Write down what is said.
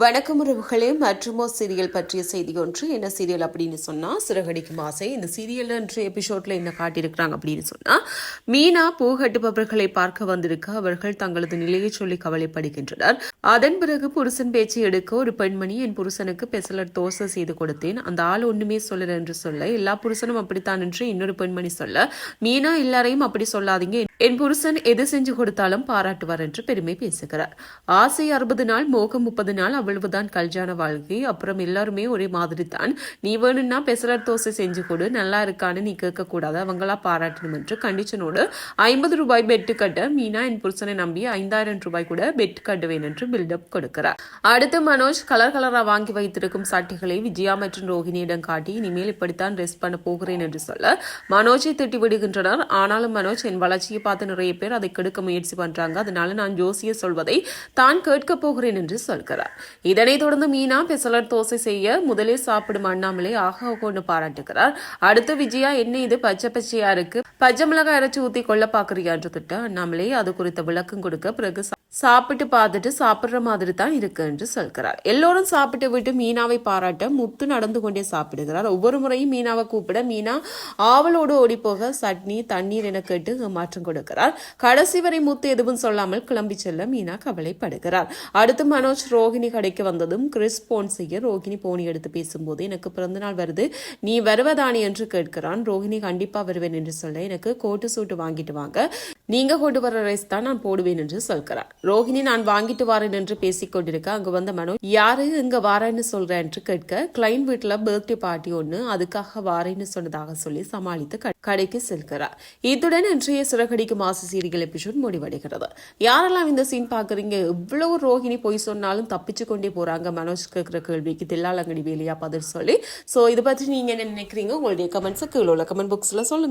வணக்கம் உறவுகளே மற்றுமோ சீரியல் பற்றிய செய்தி ஒன்று. என்ன சீரியல் அப்படின்னு சொன்னா சிறகடிக்கும் ஆசை. இந்த சீரியல் என்ற எபிசோட்ல என்ன காட்டியிருக்கிறாங்க அப்படின்னு சொன்னா மீனா பூ கட்டுபவர்களை பார்க்க வந்திருக்க அவர்கள் தங்களது நிலையை சொல்லி கவலைப்படுகின்றனர். அதன் பிறகு புருஷன் பேச்சு எடுக்க ஒரு பெண்மணி என் புருஷனுக்கு பெசலர் தோசை செய்து கொடுத்தேன். அந்த ஆள் ஒண்ணுமே சொல்லல என்று சொல்ல எல்லா புருஷனும் அப்படித்தான் என்று இன்னொரு பெண்மணி சொல்ல மீனா எல்லாரையும் அப்படி சொல்லாதீங்க. என் புருஷன் எது செஞ்சு கொடுத்தாலும் பாராட்டுவார் என்று பெருமை பேசுகிறார். ஆசை அறுபது நாள் மோகம் முப்பது நாள் அவ்வளவுதான் கல்யாண வாழ்க்கை. அப்புறம் எல்லாருமே ஒரே மாதிரி தான் நீ வேணும்னா பெசலர் தோசை செஞ்சு கொடு நல்லா இருக்கான்னு நீ கேட்கக்கூடாது. அவங்களா பாராட்டணும் என்று கண்டிஷனோடு ஐம்பது ரூபாய் பெட்டு கட்ட மீனா என் புருஷனை நம்பி ஐந்தாயிரம் ரூபாய் கூட பெட் கட்டுவேன் என்று பில்டப் கொடுக்கிறார். அடுத்து மனோஜ் கலர் கலரா வாங்கி வைத்திருக்கும் சட்டிகளை விஜயா மற்றும் ரோஹிணியிடம் காட்டி இனிமேல் இப்படித்தான் ரெஸ்ட் பண்ண போகிறேன் என்று சொல்ல மனோஜை திட்டி விடுகின்றனர் ஆனாலும் மனோஜ் என் வளர்ச்சியை பார்த்து நிறைய பேர் அதை கெடுக்க முயற்சி பண்றாங்க. அதனால நான் ஜோசிய சொல்வதை தான் கேட்க போகிறேன் என்று சொல்கிறார். இதனைத் தொடர்ந்து மீனா பெசலர் தோசை செய்ய முதலில் சாப்பிடும் அண்ணாமலை ஆகா கொண்டு பாராட்டுகிறார். அடுத்து விஜயா என்ன இது? பச்சை பச்சையா இருக்கு? பச்சை மிளகாய் அரைச்சி ஊத்தி கொள்ள பாக்குறியா? என்று திட்ட அண்ணாமலை. அது குறித்த விளக்கம் கொடுக்க பிறகு சாப்பிட்டு பார்த்துட்டு சாப்பிட்ற மாதிரி தான் இருக்கு என்று சொல்கிறார். எல்லோரும் சாப்பிட்டு விட்டு மீனாவை பாராட்ட முத்து நடந்து கொண்டே சாப்பிடுகிறார். ஒவ்வொரு முறையும் மீனாவை கூப்பிட மீனா ஆவலோடு ஓடி போக சட்னி தண்ணீர் என கேட்டு மாற்றம் கொடுக்கிறார். கடைசி வரை முத்து எதுவும் சொல்லாமல் கிளம்பி செல்ல மீனா கவலைப்படுகிறார். அடுத்து மனோஜ் ரோகிணி கடைக்கு வந்ததும் கிறிஸ் போன் செய்ய ரோகிணி போனி எடுத்து பேசும்போது எனக்கு பிறந்தநாள் வருது நீ வருவதானே? என்று கேட்கிறான். ரோகிணி கண்டிப்பா வருவேன் என்று சொல்ல எனக்கு கோட்டு சூட்டு வாங்கிட்டு வாங்க. நீங்க கொண்டு வர ரைஸ் தான் நான் போடுவேன் என்று சொல்கிறார். ரோஹிணி நான் வாங்கிட்டு வரேன் என்று பேசிக் கொண்டிருக்க அங்கு வந்த மனோ யாரு இங்க வாரேன்னு சொல்றேன் என்று கேட்க கிளைன் வீட்டுல பர்த்டே பார்ட்டி ஒண்ணு அதுக்காக வாரேன்னு சொன்னதாக சொல்லி சமாளித்து க- கடைக்கு செல்கிறார். இத்துடன் இன்றைய சிறகடிக்கு மாசு சீரியல் எபிசோட் முடிவடைகிறது. யாரெல்லாம் இந்த சீன் பாக்குறீங்க இவ்வளவு ரோஹிணி போய் சொன்னாலும் தப்பிச்சு கொண்டே போறாங்க. மனோஜ் கேட்கிற கேள்விக்கு தில்லாலங்கடி வேலையா பதில் சொல்லி சோ இதை பற்றி நீங்க என்ன நினைக்கிறீங்க? உங்களுடைய கமெண்ட்ஸை கீழே உள்ள கமெண்ட் புக்ஸ்ல சொல்லுங்க.